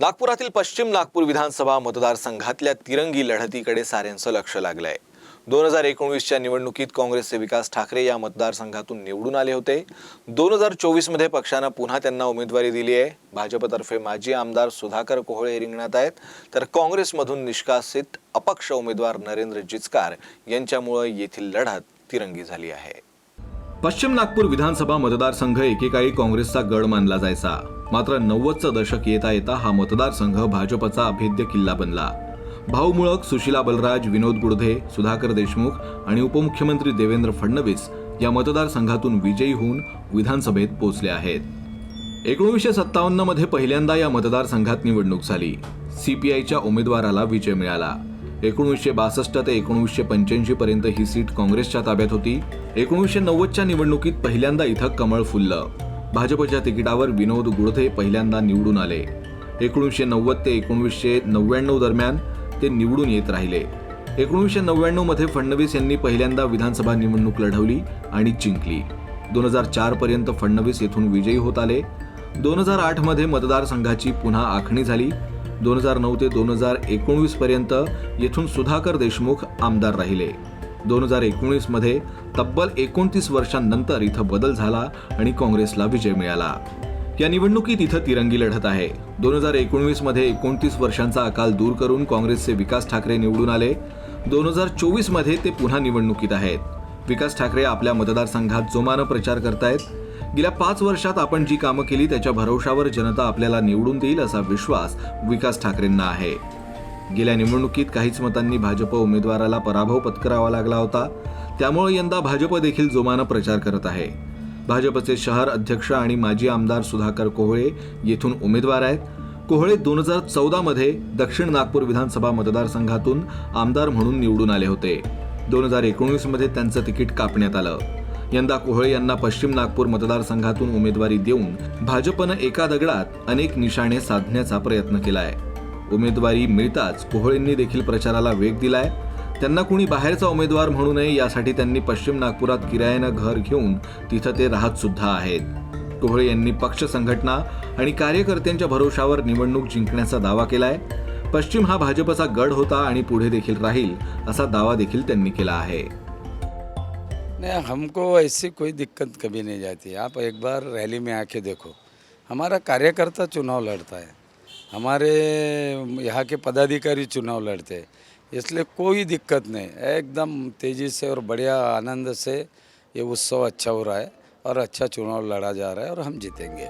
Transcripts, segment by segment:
नागपुरातील पश्चिम नागपूर विधानसभा मतदारसंघातल्या तिरंगी लढतीकडे साऱ्यांचं लक्ष लागलं आहे दोन हजार एकोणवीसच्या निवडणुकीत काँग्रेसचे विकास ठाकरे या मतदारसंघातून निवडून आले होते. दोन हजार चोवीसमध्ये पक्षानं पुन्हा त्यांना उमेदवारी दिली आहे. भाजपतर्फे माजी आमदार सुधाकर कोहळे रिंगणात आहेत. तर काँग्रेसमधून निष्कासित अपक्ष उमेदवार नरेंद्र जिचकार यांच्यामुळे येथील लढत तिरंगी झाली आहे. पश्चिम नागपूर विधानसभा मतदारसंघ एकेकाळी काँग्रेसचा गड मानला जायचा. मात्र नव्वदचं दशक येता येता हा मतदारसंघ भाजपचा अभेद्य किल्ला बनला. भाऊ मुळक सुशीला बलराज विनोद गुडधे सुधाकर देशमुख आणि उपमुख्यमंत्री देवेंद्र फडणवीस या मतदारसंघातून विजयी होऊन विधानसभेत पोहोचले आहेत. एकोणीसशे सत्तावन्नमध्ये पहिल्यांदा या मतदारसंघात निवडणूक झाली. सीपीआयच्या उमेदवाराला विजय मिळाला. एकोणीसशे बासष्ट ते एकोणीसशे पंच्याऐंशी पर्यंत ही सीट काँग्रेसच्या ताब्यात होती. एकोणीसशे नव्वदच्या निवडणुकीत पहिल्यांदा इथं कमळ फुललं. भाजपच्या तिकिटावर विनोद गुडधे पहिल्यांदा निवडून आले. एकोणीसशे नव्वद ते एकोणीसशे नव्याण्णव दरम्यान ते निवडून येत राहिले. एकोणीसशे नव्याण्णवमध्ये फडणवीस यांनी पहिल्यांदा विधानसभा निवडणूक लढवली आणि जिंकली. दोन हजार चारपर्यंत फडणवीस येथून विजयी होत आले. दोन हजार आठमध्ये मतदारसंघाची पुन्हा आखणी झाली. दोन हजार नऊ ते दोन हजार एकोणवीसपर्यंत येथून सुधाकर देशमुख आमदार राहिले. दोन हजार एकोणीसमध्ये तब्बल एकोणतीस वर्षांनंतर इथं बदल झाला आणि काँग्रेसला विजय मिळाला. या निवडणुकीत इथं तिरंगी लढत आहे. दोन हजार एकोणवीसमध्ये एकोणतीस वर्षांचा अकाल दूर करून काँग्रेसचे विकास ठाकरे निवडून आले. दोन हजार चोवीसमध्ये ते पुन्हा निवडणुकीत आहेत. विकास ठाकरे आपल्या मतदारसंघात जोमानं प्रचार करतायत. गेल्या पाच वर्षात आपण जी कामं केली त्याच्या भरवशावर जनता आपल्याला निवडून देईल असा विश्वास विकास ठाकरेंना आहे. गेल्या निवडणुकीत काहीच मतांनी भाजप उमेदवाराला पराभव पत्करावा लागला होता. त्यामुळे यंदा भाजप देखील जोमानं प्रचार करत आहे. भाजपचे शहर अध्यक्ष आणि माजी आमदार सुधाकर कोहळे येथून उमेदवार आहेत. कोहळे दोन हजार चौदामध्ये दक्षिण नागपूर विधानसभा मतदारसंघातून आमदार म्हणून निवडून आले होते. दोन हजार एकोणीसमध्ये त्यांचं तिकीट कापण्यात आलं. यंदा कोहळे यांना पश्चिम नागपूर मतदारसंघातून उमेदवारी देऊन भाजपनं एका दगडात अनेक निशाणे साधण्याचा प्रयत्न केला आहे उमेदवारी मिळताच कोहळेंनी देखील प्रचाराला वेग दिलाय. त्यांना कुणी बाहेरचा उमेदवार म्हणू नये यासाठी त्यांनी पश्चिम नागपुरात किरायानं घर घेऊन तिथं ते राहत सुद्धा आहेत. कोहळे यांनी पक्ष संघटना आणि कार्यकर्त्यांच्या भरोशावर निवडणूक जिंकण्याचा दावा केलाय. पश्चिम हा भाजपचा गड होता आणि पुढे देखील राहील असा दावा देखील त्यांनी केला आहे. नहीं हमको ऐसी कोई दिक्कत कभी नहीं जाती. आप एक बार रैली में आके देखो. हमारा कार्यकर्ता चुनाव लड़ता है. हमारे यहाँ के पदाधिकारी चुनाव लड़ते हैं। इसलिए कोई दिक्कत नहीं। एकदम तेज़ी से और बढ़िया आनंद से ये उत्सव अच्छा हो रहा है और अच्छा चुनाव लड़ा जा रहा है और हम जीतेंगे।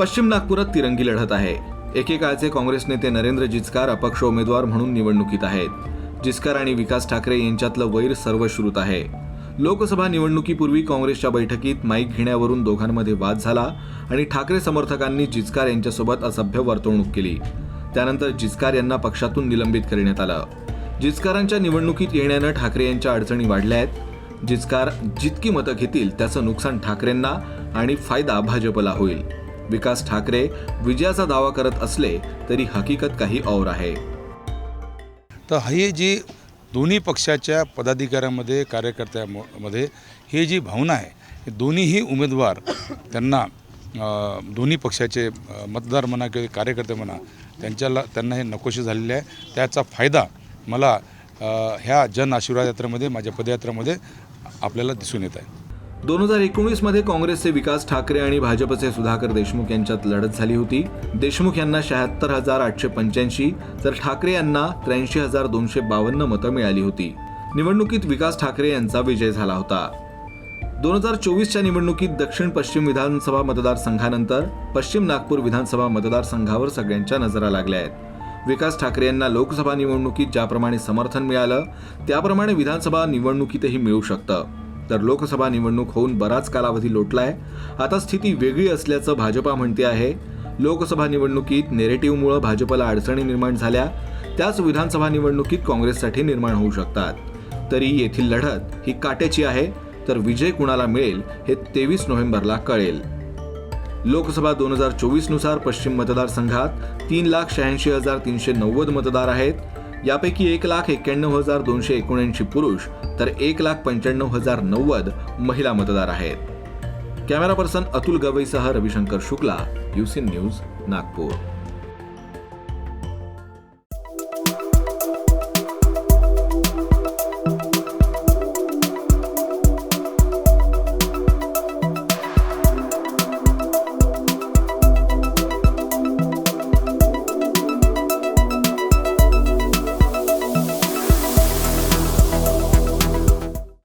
पश्चिम नागपुरात तिरंगी लढत आहे। एकेकाळचे काँग्रेस नेते नरेंद्र जिचकार अपक्ष उमेदवार म्हणून निवडणुकीत आहेत। जिचकार आणि विकास ठाकरे यांच्यातलं वैर सर्वश्रुत आहे। लोकसभा निवडणुकीपूर्वी काँग्रेसच्या बैठकीत माईक घेण्यावरून दोघांमध्ये वाद झाला आणि ठाकरे समर्थकांनी जिचकार यांच्यासोबत असभ्य वर्तवणूक केली. त्यानंतर जिचकार यांना पक्षातून निलंबित करण्यात आलं. जिचकारांच्या निवडणुकीत येण्यानं ठाकरे यांच्या अडचणी वाढल्या आहेत जिचकार जितकी मतं घेतील त्याचं नुकसान ठाकरेंना आणि फायदा भाजपला होईल. विकास ठाकरे विजयाचा दावा करत असले तरी हकीकत काही और आहे. तर ही जी दोन्ही पक्षाच्या पदाधिकाऱ्यामध्ये कार्यकर्त्यामध्ये ही जी भावना आहे दोन्हीही उमेदवार त्यांना दोन्ही पक्षाचे मतदार म्हणा किंवा कार्यकर्ते म्हणा त्यांच्याला त्यांना हे नकोशी झालेले आहे. त्याचा फायदा मला ह्या जन आशीर्वाद यात्रेमध्ये माझ्या पदयात्रेमध्ये आपल्याला दिसून येत आहे. दोन हजार एकोणीसमध्ये काँग्रेसचे विकास ठाकरे आणि भाजपचे सुधाकर देशमुख यांच्यात लढत झाली होती. देशमुख यांना शहात्तर हजार आठशे पंच्याऐंशी तर ठाकरे यांना त्र्याऐंशी हजार दोनशे बावन्न मतं मिळाली होती. निवडणुकीत विकास ठाकरे यांचा विजय झाला होता. दोन हजार चोवीसच्या निवडणुकीत दक्षिण पश्चिम विधानसभा मतदारसंघानंतर पश्चिम नागपूर विधानसभा मतदारसंघावर सगळ्यांच्या नजरा लागल्या आहेत. विकास ठाकरे यांना लोकसभा निवडणुकीत ज्याप्रमाणे समर्थन मिळालं त्याप्रमाणे विधानसभा निवडणुकीतही मिळू शकतं. तर लोकसभा निवडणूक होऊन बराच कालावधी लोटला आहे आता स्थिती वेगळी असल्याचं भाजपा म्हणते आहे. लोकसभा निवडणुकीत नेरेटिव्हमुळं भाजपला अडचणी निर्माण झाल्या. त्याच विधानसभा निवडणुकीत काँग्रेससाठी निर्माण होऊ शकतात. तरी येथील लढत ही काट्याची आहे. तर विजय कुणाला मिळेल हे तेवीस नोव्हेंबरला कळेल. लोकसभा दोन हजार चोवीसनुसार पश्चिम मतदारसंघात तीन लाख शहाऐंशी हजार तीनशे नव्वद मतदार आहेत. यापैकी एक लाख एक्क्याण्णव हजार दोनशे एकोणऐंशी पुरुष तर एक लाख पंच्याण्णव हजार नव्वद महिला मतदार आहेत. कॅमेरा पर्सन अतुल गवईसह रविशंकर शुक्ला युसीन न्यूज नागपूर.